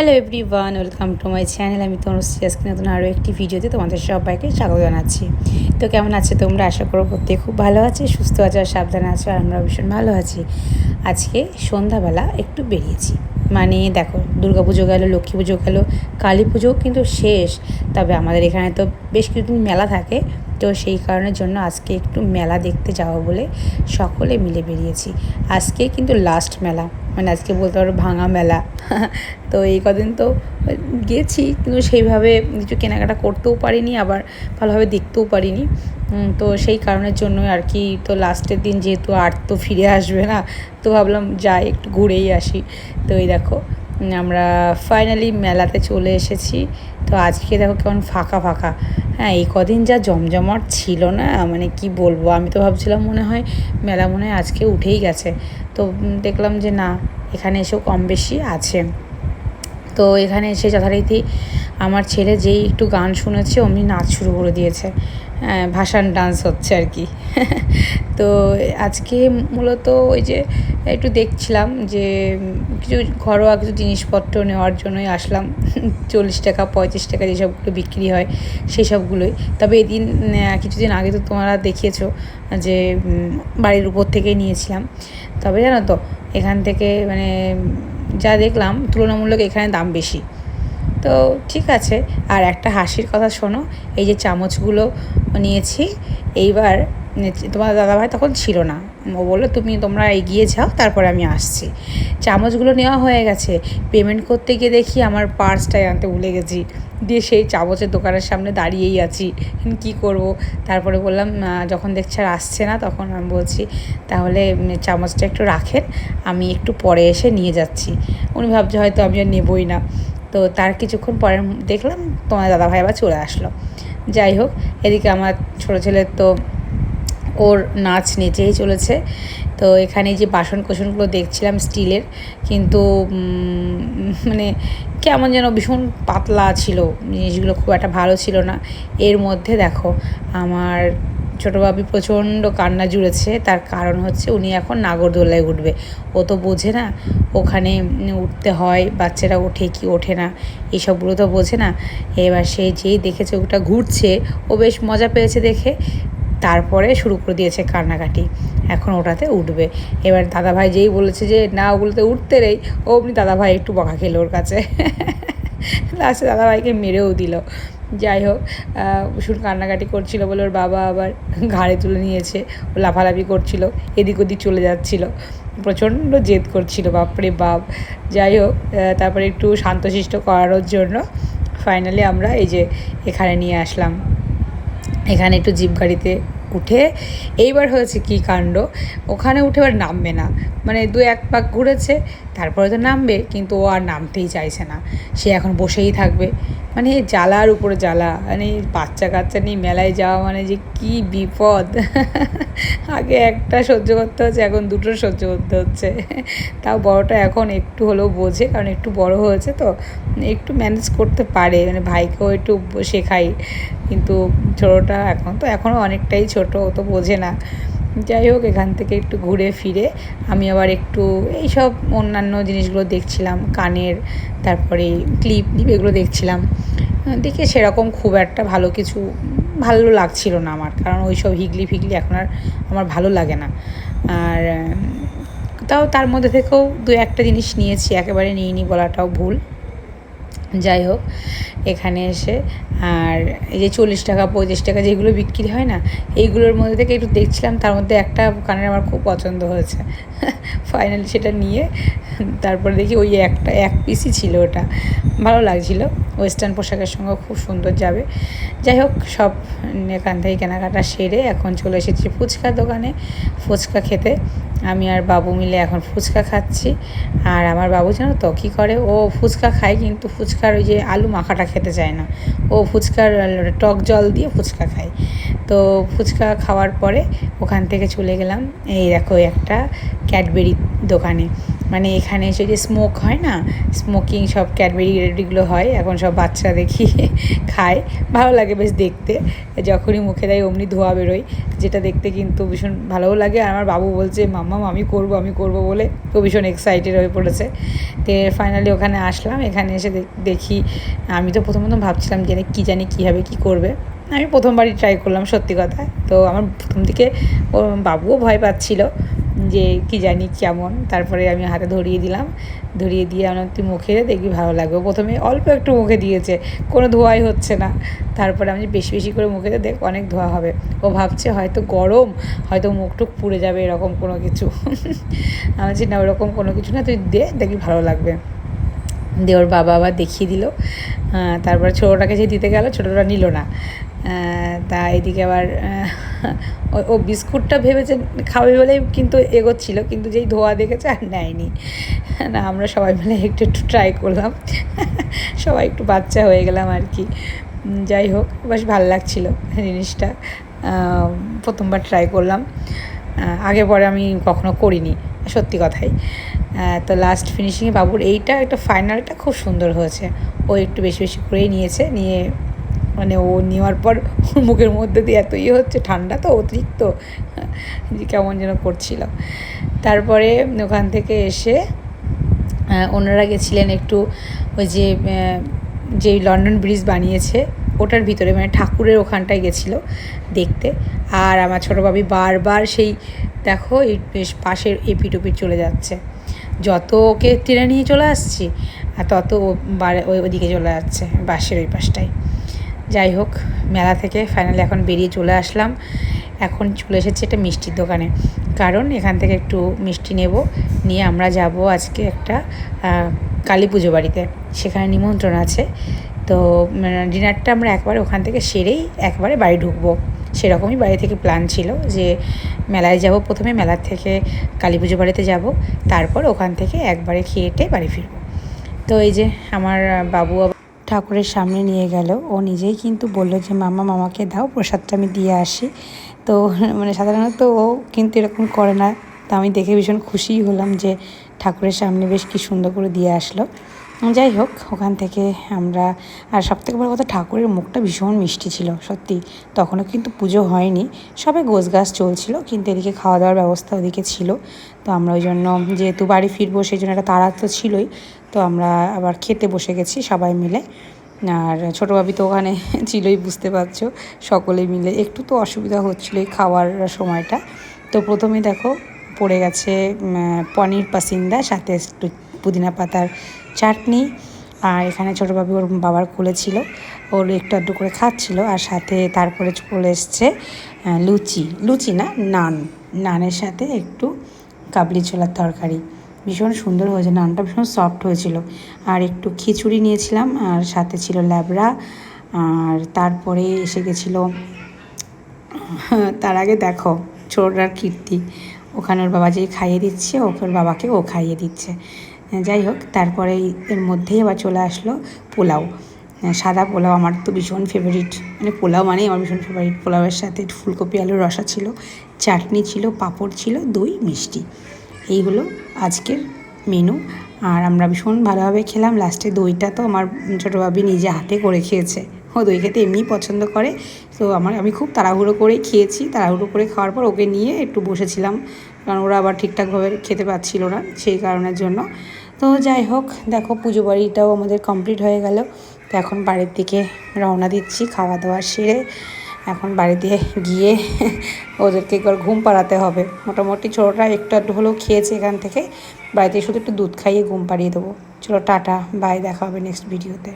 Hello every one welcome to my channel আমি তনুশ্রী আজকে নতুন আরও একটি ভিডিওতে তোমাদের সবাইকে স্বাগত জানাচ্ছি। তো কেমন আছে তোমরা? আশা করো প্রত্যেক খুব ভালো আছে, সুস্থ আছো আর সাবধানে আছো, আর আমরা ভীষণ ভালো আছি। আজকে সন্ধ্যাবেলা একটু বেরিয়েছি। মানে দেখো, দুর্গা পুজো গেল, লক্ষ্মী পুজো গেল, কালী পুজোও কিন্তু শেষ। তবে আমাদের এখানে তো বেশ কিছুদিন মেলা থাকে, তো সেই কারণের জন্য আজকে একটু মেলা দেখতে যাওয়া বলে সকলে মিলে বেরিয়েছি। আজকে কিন্তু লাস্ট মেলা মানে আজকে বলতে পারো ভাঙা মেলা। তো এই কদিন তো গেছি, কিন্তু সেইভাবে কিছু কেনাকাটা করতেও পারিনি, আবার ভালোভাবে দেখতেও পারিনি। তো সেই কারণের জন্য আর কি, তো লাস্টের দিন যেহেতু আর তো ফিরে আসবে না, তো ভাবলাম যাই, একটু ঘুরেই আসি। তো এই দেখো আমরা ফাইনালি মেলাতে চলে এসেছি। তো আজকে দেখো কেমন ফাঁকা ফাঁকা। হ্যাঁ এই কদিন যা জমজমাট ছিল না মানে কি বলব, আমি তো ভাবছিলাম মনে হয় মেলা মনে হয় আজকে উঠেই গেছে। তো দেখলাম যে না, এখানে এসেও কম বেশি আছে। তো এখানে এসে যথারীতি আমার ছেলে যেই একটু গান শুনেছে, অমনি নাচ শুরু করে দিয়েছে। ভাসান ডান্স হচ্ছে আর কি। তো আজকে মূলত ওই যে একটু দেখছিলাম যে কিছু ঘরোয়া কিছু জিনিসপত্র নেওয়ার জন্যই আসলাম। চল্লিশ টাকা, পঁয়ত্রিশ টাকা যেসবগুলো বিক্রি হয় সেই সবগুলোই তবে এদিন কিছুদিন আগে তো তোমরা দেখিয়েছো যে বাড়ির উপর থেকেই নিয়েছিলাম। তবে জানো তো, এখান থেকে মানে যা দেখলাম তুলনামূলক এখানে দাম বেশি। তো ঠিক আছে, আর একটা হাসির কথা শোনো, এই যে চামচগুলো নিয়েছি, এইবার তোমার দাদাভাই তখন ছিল না, ও বলল তুমি তোমরা এগিয়ে যাও, তারপরে আমি আসছি। চামচগুলো নেওয়া হয়ে গেছে পেমেন্ট করতে গিয়ে দেখি আমার পার্সটাই আনতে ভুলে গেছি, দিয়ে সেই চামচের দোকানের সামনে দাঁড়িয়েই আছি কি করব? তারপরে বললাম যখন দেখছি আর আসছে না, তখন আমি বলছি, তাহলে চামচটা একটু রাখেন, আমি একটু পরে এসে নিয়ে যাচ্ছি। উনি ভাবছে হয়তো আমি আর নেবই না। তো তার কিছুক্ষণ পরে দেখলাম তোমার দাদাভাই আবার চলে আসলো। যাই হোক, এদিকে আমার ছোটো ছেলের তো ওর নাচ নেচেই চলেছে। তো এখানে যে বাসন কোসনগুলো দেখছিলাম স্টিলের, কিন্তু মানে কেমন যেন ভীষণ পাতলা ছিল, জিনিসগুলো খুব একটা ভালো ছিল না। এর মধ্যে দেখো, আমার ছোটো বাবি প্রচণ্ড কান্না জুড়েছে, তার কারণ হচ্ছে উনি এখন নাগরদোলায় উঠবে। ও তো বোঝে না, ওখানে উঠতে হয়, বাচ্চারা ওঠে কি ওঠে না এইসবগুলো তো বোঝে না। এবার সে যেই দেখেছে ওটা ঘুরছে, ও বেশ মজা পেয়েছে দেখে, তারপরে শুরু করে দিয়েছে কান্নাকাটি, এখন ওটাতে উঠবে। এবার দাদাভাই যেই বলেছে যে, না, ওগুলোতে উঠতে ও অমনি দাদাভাই একটু বকা খেলো ওর কাছে। লাস্টে দাদাভাইকে মেরেও দিল। যাই হোক শুধু কান্নাকাটি করছিল বলে ওর বাবা আবার ঘাড়ে তুলে নিয়েছে লাফালাফি করছিল, এদিক ওদিক চলে যাচ্ছিল। প্রচণ্ড জেদ করছিল, বাপরে বাপ। যাই হোক তারপরে একটু শান্তশিষ্ট করানোর জন্য ফাইনালি আমরা এই যে এখানে নিয়ে আসলাম। এখানে একটু জিপ গাড়িতে উঠে, এইবার হয়েছে কি কাণ্ড? ওখানে উঠে এবার নামবে না। মানে দু এক পাক ঘুরেছে তারপরে তো নামবে, কিন্তু ও আর নামতেই চাইছে না। সে এখন বসেই থাকবে। মানে জ্বালার উপরে জ্বালা মানে বাচ্চা কাচ্চা নিয়ে মেলায় যাওয়া মানে যে কি বিপদ। আগে একটা সহ্য করতে হচ্ছে, এখন দুটো সহ্য করতে হচ্ছে। তাও বড়টা এখন একটু হলেও বোঝে, কারণ একটু বড় হয়েছে তো, একটু ম্যানেজ করতে পারে। মানে ভাইকেও একটু শেখাই। কিন্তু ছোটোটা এখন তো এখনও অনেকটাই ছোট, ও তো বোঝে না। যাই হোক, এখান থেকে একটু ঘুরে ফিরে আমি আবার একটু এইসব অন্যান্য জিনিসগুলো দেখছিলাম, কানের, তারপরে ক্লিপ ক্লিপ এগুলো দেখছিলাম। দেখে সেরকম খুব একটা ভালো কিছু ভালো লাগছিল না আমার, কারণ ওই সব হিগলি ফিগলি এখন আর আমার ভালো লাগে না। আর তাও তার মধ্যে থেকেও দু একটা জিনিস নিয়েছি, একেবারে নিইনি বলাটাও ভুল। যাই হোক, এখানে এসে আর এই যে চল্লিশ টাকা, পঁয়ত্রিশ টাকা যেগুলো বিক্রি হয় না, এইগুলোর মধ্যে থেকে একটু দেখছিলাম, তার মধ্যে একটা কানের আমার খুব পছন্দ হয়েছে। ফাইনালি সেটা নিয়ে, তারপরে দেখি ওই একটা, এক পিসই ছিল ওটা। ভালো লাগছিল। ওয়েস্টার্ন পোশাকের সঙ্গে খুব সুন্দর যাবে। যাই হোক, সব এখান থেকে কেনাকাটা সেরে এখন চলে এসেছি ফুচকা দোকানে, ফুচকা খেতে। আমি আর বাবু মিলে এখন ফুচকা খাচ্ছি। আর আমার বাবু জানো তো কী করে? ও ফুচকা খায় কিন্তু ফুচকার ওই যে আলু মাখাটা খেতে চায় না। ও ফুচকার টক জল দিয়ে ফুচকা খায়। তো ফুচকা খাওয়ার পরে ওখান থেকে চলে গেলাম। এই দেখো একটা ক্যাডবেরি দোকানে। মানে এখানে এসে যে স্মোক হয় না স্মোকিং সব ক্যাডবেরি রেডিগুলো হয়, এখন সব বাচ্চা দেখি খায়। ভালো লাগে বেশ দেখতে। যখনই মুখে দেয় অমনি ধোয়া বেরোয়, যেটা দেখতে কিন্তু ভীষণ ভালোও লাগে। আর আমার বাবু বলছে মাম্মাম আমি করব আমি করব বলে তো ভীষণ এক্সাইটেড হয়ে পড়েছে। তো ফাইনালি ওখানে আসলাম। এখানে এসে দেখি, আমি তো প্রথম প্রথম ভাবছিলাম যে, কী জানি কী হবে, কী করবে? আমি প্রথমবারই ট্রাই করলাম সত্যি কথা। তো আমার প্রথম দিকে ও বাবুও ভয় পাচ্ছিল যে কি জানি কেমন। তারপরে আমি হাতে ধরিয়ে দিলাম। ধরিয়ে দিয়ে আমার তুই মুখে দেখবি ভালো লাগবে। প্রথমে অল্প একটু মুখে দিয়েছে, কোনো ধোয়াই হচ্ছে না। তারপরে আমি বেশি বেশি করে মুখে দেখ অনেক ধোয়া হবে। ও ভাবছে হয়তো গরম, হয়তো মুখ টুক পুড়ে যাবে এরকম কোনো কিছু। আমি বলছি, না, ওরকম কোনো কিছু না, তুই দে, দেখবি ভালো লাগবে। দিয়ে ওর বাবা আবার দেখিয়ে দিল। তারপরে ছোটোটাকে যে দিতে গেল, ছোটোটা নিল না। তা এদিকে আবার ও বিস্কুটটা ভেবেছে খাবে বলেই কিন্তু এগোচ্ছিল, কিন্তু যেই ধোয়া দেখেছে আর নেয়নি। না, আমরা সবাই মিলে একটু একটু ট্রাই করলাম। সবাই একটু বাচ্চা হয়ে গেলাম আর কি। যাই হোক, বেশ ভালো লাগছিল জিনিসটা। প্রথমবার ট্রাই করলাম। আগে পরে আমি কখনো করিনি, সত্যি কথাই। তো লাস্ট ফিনিশিংয়ে বাবুর এইটা, একটা ফাইনালটা খুব সুন্দর হয়েছে। ও একটু বেশি বেশি করেই নিয়েছে, নিয়ে মানে ও নেওয়ার পর মুখের মধ্যে দিয়ে এত ইয়ে হচ্ছে, ঠান্ডা তো, অতিরিক্ত। কেমন যেন করছিল। তারপরে ওখান থেকে এসে ওনারা গেছিলেন একটু ওই যে যে লন্ডন ব্রিজ বানিয়েছে, ওটার ভিতরে মানে ঠাকুরের ওখানটায় গেছিল দেখতে। আর আমার ছোটো বাবি বারবার সেই, দেখো, এই পাশের এপিট ওপিট চলে যাচ্ছে। যত ওকে টেনে নিয়ে চলে আসছি, আর তত ও ওই ওদিকে চলে যাচ্ছে বাসের ওই পাশটায়। যাই হোক, মেলা থেকে ফাইনালি এখন বেরিয়ে চলে আসলাম। এখন চলে এসেছে একটা মিষ্টির দোকানে। কারণ এখান থেকে একটু মিষ্টি নেব। নিয়ে আমরা যাব আজকে একটা কালী পুজো বাড়িতে। সেখানে নিমন্ত্রণ আছে। তো ডিনারটা আমরা একবারে ওখান থেকে সেরেই একবারে বাড়ি ঢুকবো। সেরকমই বাড়ি থেকে প্ল্যান ছিল যে, মেলায় যাব প্রথমে মেলার থেকে কালী পুজো বাড়িতে যাব। তারপর ওখান থেকে একবারে খেয়েটে বাড়ি ফিরব। তো এই যে, আমার বাবু ঠাকুরের সামনে নিয়ে গেল। ও নিজেই কিন্তু বলল যে, মামা, মামাকে দাও, প্রসাদটা আমি দিয়ে আসি। তো মানে সাধারণত ও কিন্তু এরকম করে না। তা আমি দেখে ভীষণ খুশিই হলাম যে ঠাকুরের সামনে বেশ কি সুন্দর করে দিয়ে আসলো। যাই হোক, ওখান থেকে আমরা, আর সব থেকে বড় কথা ঠাকুরের মুখটা ভীষণ মিষ্টি ছিল, সত্যি। তখনও কিন্তু পুজো হয়নি সবাই গোছ গাছ চলছিল, কিন্তু এদিকে খাওয়া দাওয়ার ব্যবস্থা ওদিকে ছিল। তো আমরা ওই জন্য যেহেতু বাড়ি ফিরবো, সেই জন্য একটা তাড়া তো ছিলই। তো আমরা আবার খেতে বসে গেছি সবাই মিলে। আর ছোটো ভাবি তো ওখানে ছিলই, বুঝতে পারছ, সকলে মিলে। একটু তো অসুবিধা হচ্ছিল এই খাওয়ার সময়টা। তো প্রথমে দেখো, পড়ে গেছে পনির পাসিন্দা, সাথে একটু পুদিনা পাতার চাটনি। আর এখানে ছোটো বাবু ওর বাবার কোলে ছিল। ওর একটু আধটু করে খাচ্ছিল আর সাথে তারপরে চলে এসছে লুচি। লুচি না, নান। নানের সাথে একটু কাবলি ছোলার তরকারি। ভীষণ সুন্দর হয়েছে, নানটা ভীষণ সফট হয়েছিল। আর একটু খিচুড়ি নিয়েছিলাম, আর সাথে ছিল ল্যাবড়া। আর তারপরে এসে গেছিল, তার আগে দেখো ছোটার কীর্তি। ওখানে ওর বাবা যেই খাইয়ে দিচ্ছে, ওকে ওর বাবাকে ও খাইয়ে দিচ্ছে। যাই হোক তারপরে এর মধ্যেই আবার চলে আসলো পোলাও। সাদা পোলাও আমার তো ভীষণ ফেভারিট মানে পোলাও মানেই আমার ভীষণ ফেভারিট পোলাওয়ের সাথে ফুলকপি, আলুর রসা ছিল, চাটনি ছিল, পাঁপড় ছিল, দই, মিষ্টি। এই হলো আজকের মেনু আর আমরা ভীষণ ভালোভাবে খেলাম। লাস্টে দইটা তো আমার ছোটো ভাবি নিজে হাতে করে খেয়েছে। ও দই খেতে এমনি পছন্দ করে। তো আমার, আমি খুব তাড়াহুড়ো করেই খেয়েছি। তাড়াহুড়ো করে খাওয়ার পর ওকে নিয়ে একটু বসেছিলাম। কারণ ওরা আবার ঠিকঠাকভাবে খেতে পাচ্ছিল না সেই কারণের জন্য। তো যাই হোক, দেখো পুজো বাড়িটাও আমাদের কমপ্লিট হয়ে গেল। তো এখন বাড়ির দিকে রওনা দিচ্ছি, খাওয়া দাওয়া সেরে এখন বাড়িতে গিয়ে ওদেরকে একবার ঘুম পাড়াতে হবে। মোটামুটি ছোটোটা একটু একটু হলেও খেয়েছে এখান থেকে। বাড়িতে শুধু একটু দুধ খাইয়ে ঘুম পাড়িয়ে দেবো। চলো টাটা, বাই, দেখা হবে নেক্সট ভিডিওতে